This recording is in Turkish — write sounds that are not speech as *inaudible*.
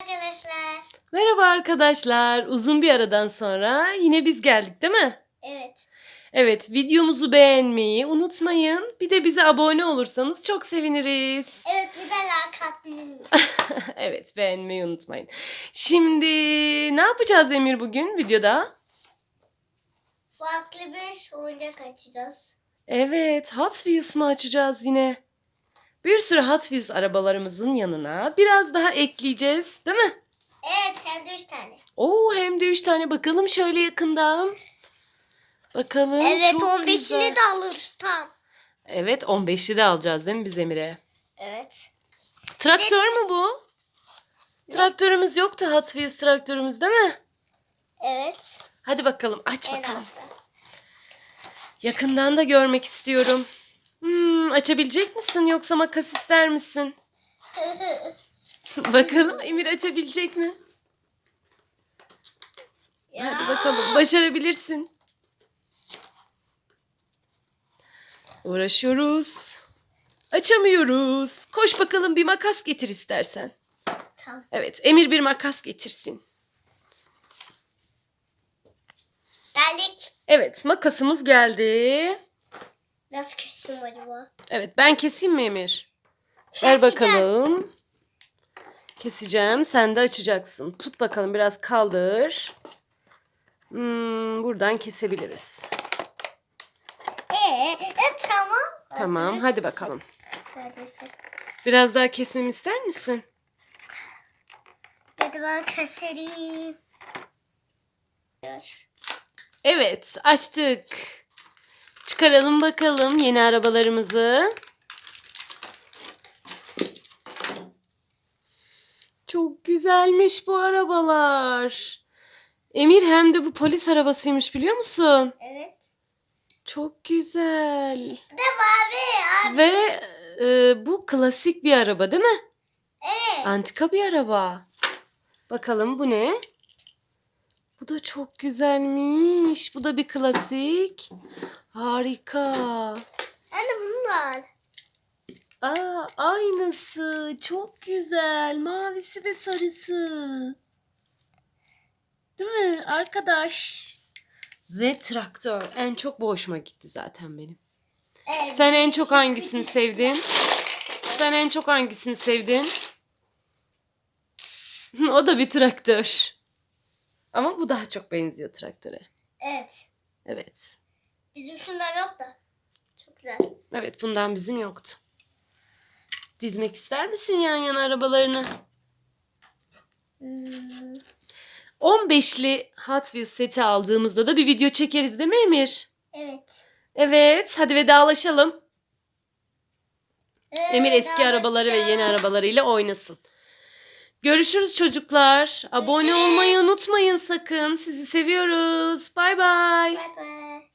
Arkadaşlar. Merhaba arkadaşlar. Uzun bir aradan sonra yine biz geldik değil mi? Evet. Evet, videomuzu beğenmeyi unutmayın. Bir de bize abone olursanız çok seviniriz. *laughs* Evet bir de like atmayı. evet, beğenmeyi unutmayın. Şimdi ne yapacağız Emir bugün videoda? Farklı bir oyuncak açacağız. Evet, Hot Wheels mı açacağız yine? Bir sürü Hot Wheels arabalarımızın yanına biraz daha ekleyeceğiz, değil mi? Evet hem de üç tane. Oo, hem de üç tane bakalım şöyle yakından. Bakalım. Evet çok 15'ini güzel. de alırız tam. Evet 15'li de alacağız değil mi biz Emir'e? Evet. Traktör mü bu? Traktörümüz yoktu Hot Wheels traktörümüz değil mi? Evet. Hadi bakalım aç En bakalım. altta. Yakından da görmek istiyorum. Hmm, açabilecek misin yoksa makas ister misin? *laughs* bakalım Emir açabilecek mi? Hadi bakalım başarabilirsin. Uğraşıyoruz. Açamıyoruz. Koş bakalım bir makas getir istersen. Tamam. Evet Emir bir makas getirsin. Geldik. Evet makasımız geldi. Nasıl keseyim acaba? Evet ben keseyim mi Emir? Ver Keseceğim. bakalım. Keseceğim. Sen de açacaksın. Tut bakalım biraz kaldır. Hmm, buradan kesebiliriz. Ee, e, tamam. Tamam hadi bakalım. Neredeyse. Biraz daha kesmemi ister misin? Hadi ben keserim. Dur. Evet açtık. Çıkaralım bakalım yeni arabalarımızı. Çok güzelmiş bu arabalar. Emir hem de bu polis arabasıymış biliyor musun? Evet. Çok güzel. De abi abi. Ve e, bu klasik bir araba değil mi? Evet. Antika bir araba. Bakalım bu ne? Bu da çok güzelmiş. Bu da bir klasik. Harika. Anne bunlar. Aa, aynısı. Çok güzel. Mavisi ve sarısı. Değil mi arkadaş? Ve traktör. En çok bu hoşuma gitti zaten benim. Evet. Sen en çok hangisini sevdin? Sen en çok hangisini sevdin? *laughs* o da bir traktör. Ama bu daha çok benziyor traktöre. Evet. Evet. Bizim şundan yok da. Çok güzel. Evet bundan bizim yoktu. Dizmek ister misin yan yana arabalarını? Hmm. 15'li Hot Wheels seti aldığımızda da bir video çekeriz değil mi Emir? Evet. Evet hadi vedalaşalım. Ee, Emir eski daha arabaları ve yeni arabalarıyla oynasın. Görüşürüz çocuklar. Abone olmayı unutmayın sakın. Sizi seviyoruz. Bay bay. Bay bay.